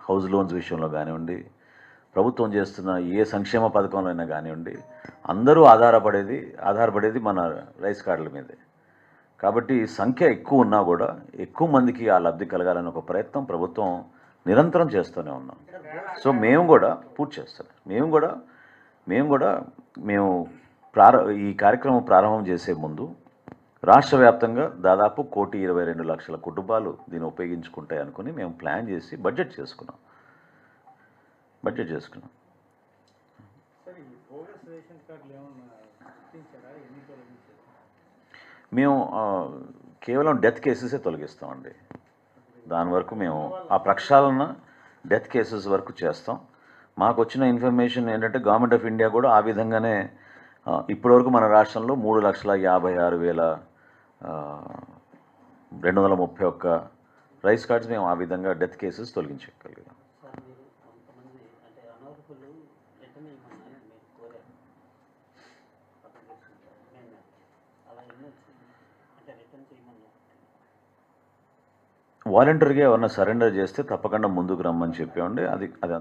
House loans విషయంలో కానివ్వండి ప్రభుత్వం చేస్తున్న ఏ సంక్షేమ పథకంలో అయినా కానివ్వండి అందరూ ఆధారపడేది ఆధారపడేది మన రైస్ కార్డుల మీదే. కాబట్టి సంఖ్య ఎక్కువ ఉన్నా కూడా ఎక్కువ మందికి ఆ లబ్ధి కలగాలని ఒక ప్రయత్నం ప్రభుత్వం నిరంతరం చేస్తూనే ఉన్నాం. సో మేము కూడా పూర్తి చేస్తాం. మేము కూడా మేము కూడా మేము ప్రార ఈ కార్యక్రమం ప్రారంభం చేసే ముందు రాష్ట్ర వ్యాప్తంగా దాదాపు కోటి ఇరవై రెండు లక్షల కుటుంబాలు దీన్ని ఉపయోగించుకుంటాయి అనుకుని మేము ప్లాన్ చేసి బడ్జెట్ చేసుకున్నాం. బడ్జెట్ చేసుకున్నాం. మేము కేవలం డెత్ కేసెసే తొలగిస్తామండి. దాని వరకు మేము ఆ ప్రక్షాళన డెత్ కేసెస్ వరకు చేస్తాం. మాకు వచ్చిన ఇన్ఫర్మేషన్ ఏంటంటే గవర్నమెంట్ ఆఫ్ ఇండియా కూడా ఆ విధంగానే ఇప్పటివరకు మన రాష్ట్రంలో మూడు లక్షల యాభై ఆరు వేల రెండు వందల ముప్పై ఒక్క రైస్ కార్డ్స్ మేము ఆ విధంగా డెత్ కేసెస్ తొలగించగలిగాం. వాలంటీర్గా వాలంటరీగా ఎవరన్నా సరెండర్ చేస్తే తప్పకుండా ముందుకు రమ్మని చెప్పామండి అది అది